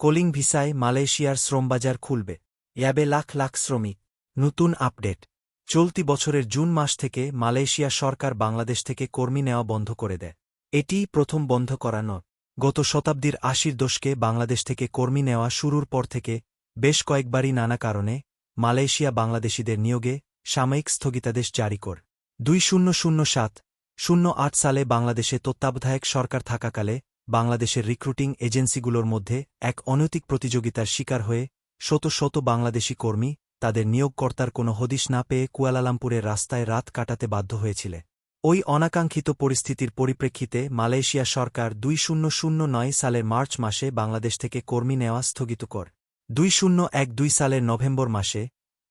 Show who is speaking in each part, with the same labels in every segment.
Speaker 1: কোলিং ভিসায় মালয়েশিয়ার শ্রমবাজার খুলবে। অ্যাবে লাখ লাখ শ্রমিক। নতুন আপডেট। চলতি বছরের জুন মাস থেকে মালয়েশিয়া সরকার বাংলাদেশ থেকে কর্মী নেওয়া বন্ধ করে দেয়। এটিই প্রথম বন্ধ করা নয়। গত শতাব্দীর আশির দশকে বাংলাদেশ থেকে কর্মী নেওয়া শুরুর পর থেকে বেশ কয়েকবারই নানা কারণে মালয়েশিয়া বাংলাদেশিদের নিয়োগে সাময়িক স্থগিতাদেশ জারি কর। দুই শূন্য শূন্য সাত, শূন্য আট সালে বাংলাদেশে তত্ত্বাবধায়ক সরকার থাকাকালে বাংলাদেশের রিক্রুটিং এজেন্সিগুলোর মধ্যে এক অনৈতিক প্রতিযোগিতার শিকার হয়ে শত শত বাংলাদেশি কর্মী তাদের নিয়োগকর্তার কোনো হদিশ না পেয়ে কুয়ালালামপুরের রাস্তায় রাত কাটাতে বাধ্য হয়েছিল। ওই অনাকাঙ্ক্ষিত পরিস্থিতির পরিপ্রেক্ষিতে মালয়েশিয়া সরকার দুই শূন্য শূন্য নয় সালের মার্চ মাসে বাংলাদেশ থেকে কর্মী নেওয়া স্থগিত কর। দুই শূন্য এক দুই সালের নভেম্বর মাসে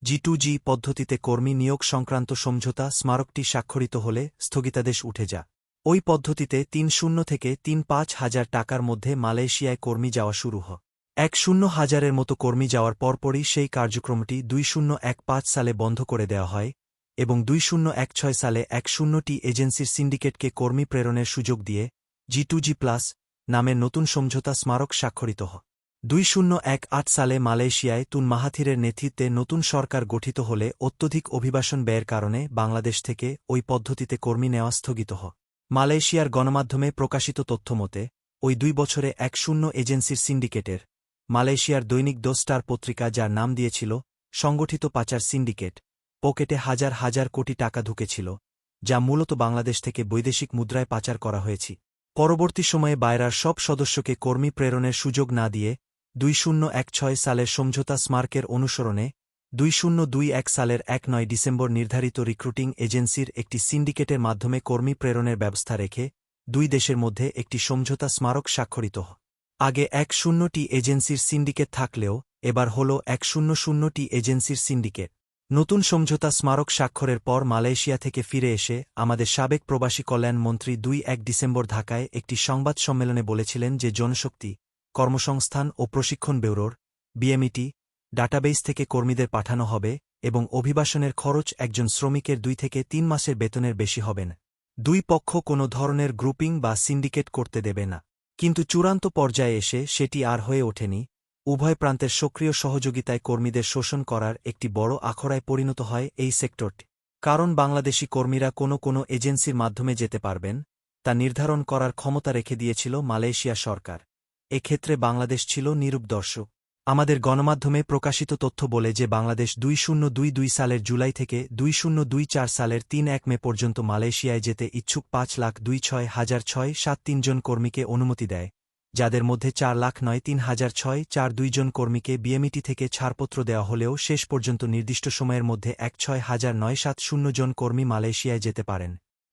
Speaker 1: জি টু জি পদ্ধতিতে কর্মী নিয়োগ সংক্রান্ত সমঝোতা স্মারকটি স্বাক্ষরিত হলে স্থগিতাদেশ উঠে যা। ওই পদ্ধতিতে তিন শূন্য থেকে তিন পাঁচ হাজার টাকার মধ্যে মালয়েশিয়ায় কর্মী যাওয়া শুরু হয় এক শূন্য হাজারের মতো কর্মী যাওয়ার পরপরই সেই কার্যক্রমটি দুই শূন্য এক পাঁচ সালে বন্ধ করে দেওয়া হয় এবং দুই শূন্য এক ছয় সালে এক শূন্যটি এজেন্সির সিন্ডিকেটকে কর্মী প্রেরণের সুযোগ দিয়ে জি টু জি প্লাস নামের নতুন সমঝোতা স্মারক স্বাক্ষরিত হয় দুই শূন্য এক আট সালে মালয়েশিয়ায় তুন মাহাথিরের নেতৃত্বে নতুন সরকার গঠিত হলে অত্যধিক অভিবাসন ব্যয়ের কারণে বাংলাদেশ থেকে ওই পদ্ধতিতে কর্মী নেওয়া স্থগিত হয় মালয়েশিয়ার গণমাধ্যমে প্রকাশিত তথ্যমতে ওই দুই বছরে এক শূন্য এজেন্সির সিন্ডিকেটের, মালয়েশিয়ার দৈনিক দো স্টার পত্রিকা যার নাম দিয়েছিল, সংগঠিত পাচার সিন্ডিকেট, পকেটে হাজার হাজার কোটি টাকা ঢুকেছিল, যা মূলত বাংলাদেশ থেকে বৈদেশিক মুদ্রায় পাচার করা হয়েছে। পরবর্তী সময়ে বায়রার সব সদস্যকে কর্মী প্রেরণের সুযোগ না দিয়ে, দুই শূন্য এক ছয় সালের সমঝোতা স্মার্কের অনুসরণে দুই শূন্য দুই এক সালের এক নয় ডিসেম্বর নির্ধারিত রিক্রুটিং এজেন্সির একটি সিন্ডিকেটের মাধ্যমে কর্মী প্রেরণের ব্যবস্থা রেখে দুই দেশের মধ্যে একটি সমঝোতা স্মারক স্বাক্ষরিত। আগে এক শূন্যটি এজেন্সির সিন্ডিকেট থাকলেও, এবার হল এক শূন্য শূন্যটি এজেন্সির সিন্ডিকেট। নতুন সমঝোতা স্মারক স্বাক্ষরের পর মালয়েশিয়া থেকে ফিরে এসে আমাদের সাবেক প্রবাসী কল্যাণ মন্ত্রী দুই এক ডিসেম্বর ঢাকায় একটি সংবাদ সম্মেলনে বলেছিলেন যে জনশক্তি, কর্মসংস্থান ও প্রশিক্ষণ ব্যুরোর, বিএমইটি ডাটাবেস থেকে কর্মীদের পাঠানো হবে এবং অভিবাসনের খরচ একজন শ্রমিকের দুই থেকে তিন মাসের বেতনের বেশি হবে না। দুই পক্ষ কোনো ধরনের গ্রুপিং বা সিন্ডিকেট করতে দেবে না। কিন্তু চূড়ান্ত পর্যায়ে এসে সেটি আর হয়ে ওঠেনি। উভয় প্রান্তের সক্রিয় সহযোগিতায় কর্মীদের শোষণ করার একটি বড় আখড়ায় পরিণত হয় এই সেক্টরটি। কারণ বাংলাদেশি কর্মীরা কোনো কোনো এজেন্সির মাধ্যমে যেতে পারবেন, তা নির্ধারণ করার ক্ষমতা রেখে দিয়েছিল মালয়েশিয়া সরকার। এক্ষেত্রে বাংলাদেশ ছিল নিরূপদর্শক। আমাদের গণমাধ্যমে প্রকাশিত তথ্য বলে যে বাংলাদেশ দুই শূন্য দুই দুই সালের জুলাই থেকে দুই শূন্য দুই চার সালের তিন এক মে পর্যন্ত মালয়েশিয়ায় যেতে ইচ্ছুক পাঁচ লাখ দুই ছয় হাজার ছয় সাত তিনজন কর্মীকে অনুমতি দেয়, যাদের মধ্যে চার লাখ নয় তিন হাজার ছয় চার দুইজন কর্মীকে বিএমইটি থেকে ছাড়পত্র দেওয়া হলেও শেষ পর্যন্ত নির্দিষ্ট সময়ের মধ্যে এক ছয় হাজার নয় সাত শূন্য জন কর্মী মালয়েশিয়ায় যেতে পারেন।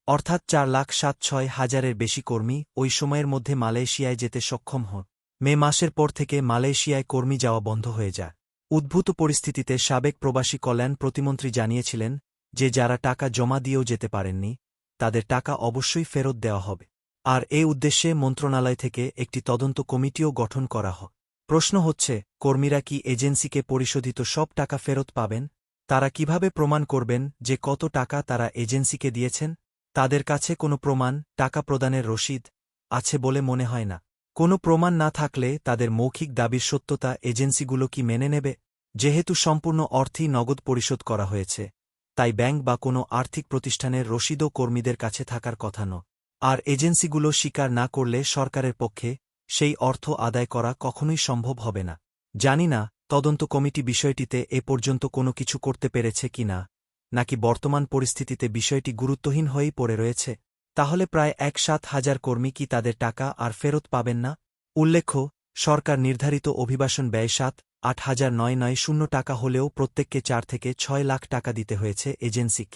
Speaker 1: অর্থাৎ চার লাখ সাত ছয় হাজারের বেশি কর্মী ওই সময়ের মধ্যে মালয়েশিয়ায় যেতে সক্ষম হন। মে মাসের পর থেকে মালয়েশিয়ায় কর্মী যাওয়া বন্ধ হয়ে যায়। উদ্ভূত পরিস্থিতিতে সাবেক প্রবাসী কল্যাণ প্রতিমন্ত্রী জানিয়েছিলেন যে যারা টাকা জমা দিয়েও যেতে পারেননি, তাদের টাকা অবশ্যই ফেরত দেওয়া হবে। আর এ উদ্দেশ্যে মন্ত্রণালয় থেকে একটি তদন্ত কমিটিও গঠন করা হয়। প্রশ্ন হচ্ছে, কর্মীরা কি এজেন্সিকে পরিশোধিত সব টাকা ফেরত পাবেন? তারা কীভাবে প্রমাণ করবেন যে কত টাকা তারা এজেন্সিকে দিয়েছেন? তাদের কাছে কোনো প্রমাণ, টাকা প্রদানের রসিদ আছে বলে মনে হয় না। কোনো প্রমাণ না থাকলে তাদের মৌখিক দাবির সত্যতা এজেন্সিগুলো কি মেনে নেবে? যেহেতু সম্পূর্ণ অর্থই নগদ পরিশোধ করা হয়েছে, তাই ব্যাংক বা কোনো আর্থিক প্রতিষ্ঠানের রসিদও কর্মীদের কাছে থাকার কথা ন আর এজেন্সিগুলো স্বীকার না করলে সরকারের পক্ষে সেই অর্থ আদায় করা কখনোই সম্ভব হবে না। জানি না তদন্ত কমিটি বিষয়টিতে এ পর্যন্ত কোনো কিছু করতে পেরেছে কি না নাকি বর্তমান পরিস্থিতিতে বিষয়টি গুরুত্বহীন হয়েই পড়ে রয়েছে। তাহলে প্রায় এক সাত হাজার কর্মী কি তাদের টাকা আর ফেরত পাবেন না? উল্লেখ্য, সরকার নির্ধারিত অভিবাসন ব্যয় সাত, আট হাজার নয় নয় শূন্য টাকা হলেও প্রত্যেককে চার থেকে ছয় লাখ টাকা দিতে হয়েছে এজেন্সিক